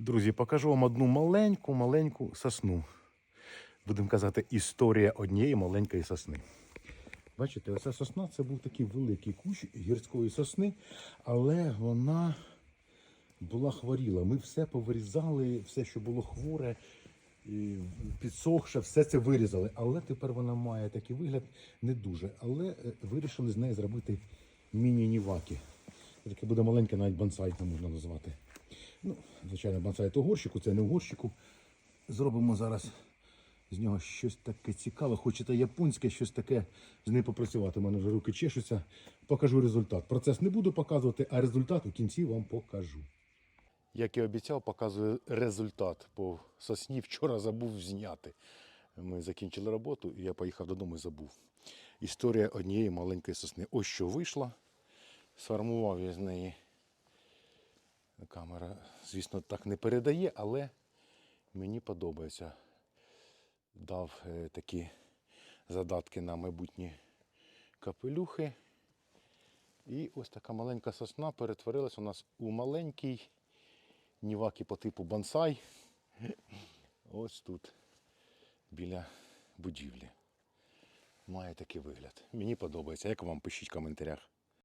Друзі, покажу вам одну маленьку, маленьку сосну. Будемо казати, історія однієї маленької сосни. Бачите, оця сосна це був такий великий кущ гірської сосни, але вона була хворіла. Ми все повирізали, все, що було хворе, підсохше, все це вирізали. Але тепер вона має такий вигляд не дуже. Але е, вирішили з неї зробити міні-ніваки. Таке буде маленьке, навіть бонсай не можна назвати. Звичайно, бонсай то горщику, це не в горщику. Зробимо зараз з нього щось таке цікаве, хочете японське, щось таке з ним попрацювати. У мене вже руки чешуться. Покажу результат. Процес не буду показувати, а результат у кінці вам покажу. Як і обіцяв, показую результат по сосні. Вчора забув зняти. Ми закінчили роботу, і я поїхав додому і забув. Історія однієї маленької сосни. Ось що вийшла. Сформував я з неї. Камера, звісно, так не передає, але мені подобається. Дав е, такі задатки на майбутні капелюхи. І ось така маленька сосна перетворилась у нас у маленький ніваки по типу бонсай. Ось тут, біля будівлі. Має такий вигляд. Мені подобається. Як вам пишіть в коментарях.